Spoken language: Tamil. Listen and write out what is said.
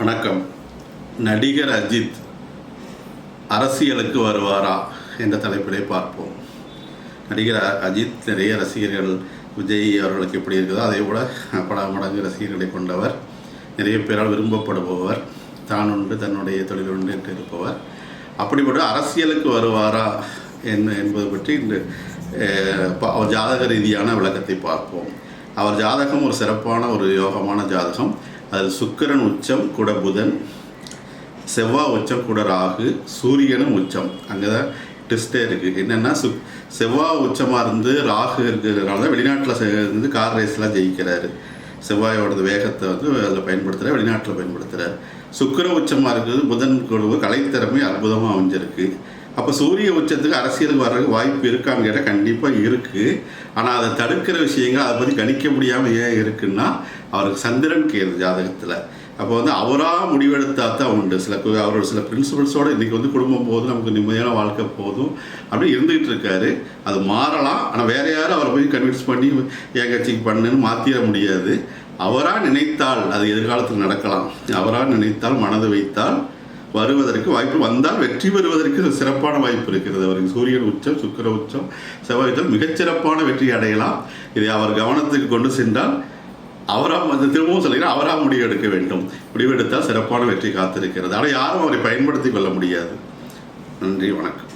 வணக்கம். நடிகர் அஜித் அரசியலுக்கு வருவாரா என்ற தலைப்பிலே பார்ப்போம். நடிகர் அஜித் நிறைய ரசிகர்கள் விஜய் அவர்களுக்கு எப்படி இருக்குதோ அதே போல பல மடங்கு ரசிகர்களை கொண்டவர். நிறைய பேரால் விரும்பப்படுபவர். தான் உண்டு தன்னுடைய தொழில் உண்டு என்று இருப்பவர். அப்படிப்பட்ட அரசியலுக்கு வருவாரா என்ன என்பது பற்றி இன்று அவர் ஜாதக ரீதியான விளக்கத்தை பார்ப்போம். அவர் ஜாதகம் ஒரு சிறப்பான ஒரு யோகமான ஜாதகம். அதில் சுக்கிரன் உச்சம் கூட புதன். செவ்வாய் உச்சம் கூட ராகு. சூரியனும் உச்சம். அங்கே தான் ட்விஸ்டே இருக்குது என்னென்னா சு செவ்வாய் உச்சமாக இருந்து ராகு இருக்கிறதுனால தான் வெளிநாட்டில் இருந்து கார் ரேஸ்லாம் ஜெயிக்கிறாரு. செவ்வாயோட வேகத்தை வந்து அதில் பயன்படுத்துகிறார் வெளிநாட்டில் பயன்படுத்துகிறார் சுக்கிர உச்சமாக இருக்குது புதன் கூட கலைத்திறமை அற்புதமாக அமைஞ்சிருக்கு. அப்போ சூரிய உச்சத்துக்கு அரசியலுக்கு வர்றதுக்கு வாய்ப்பு இருக்கான்னு கேட்டால் கண்டிப்பாக இருக்குது ஆனால் அதை தடுக்கிற விஷயங்கள் அதை பற்றி கணிக்க முடியாமல் ஏன் இருக்குன்னா அவருக்கு சந்திரன் கேது ஜாதகத்தில். அப்போ வந்து அவராக முடிவெடுத்தா தான் உண்டு. சில அவரோட சில பிரின்சிபல்ஸோடு இன்றைக்கி வந்து குடும்பம் போதும் நமக்கு நிம்மதியான வாழ்க்கை போதும். அப்படி இருந்துகிட்டு இருக்காரு. அது மாறலாம். ஆனால் வேற யாரும் அவரை போய் கன்வின்ஸ் பண்ணி என் கட்சிக்கு பண்ணுன்னு மாற்றிட முடியாது. அவராக நினைத்தால் அது எதிர்காலத்தில் நடக்கலாம். அவராக நினைத்தால் மனதை வைத்தால் வருவதற்கு வாய்ப்பு வந்தால் வெற்றி பெறுவதற்கு சிறப்பான வாய்ப்பு இருக்கிறது. அவருக்கு சூரியன் உச்சம் சுக்கிர உச்சம் செவ்வாய் உச்சம் மிகச்சிறப்பான வெற்றி அடையலாம். இதை அவர் கவனத்துக்கு கொண்டு சென்றால் அவராக வந்து திரும்பவும் சொல்லுங்கள் அவராக முடிவெடுக்க வேண்டும். முடிவெடுத்தால் சிறப்பான வெற்றி காத்திருக்கிறது. ஆனால் யாரும் அவரை பயன்படுத்தி கொள்ள முடியாது. நன்றி வணக்கம்.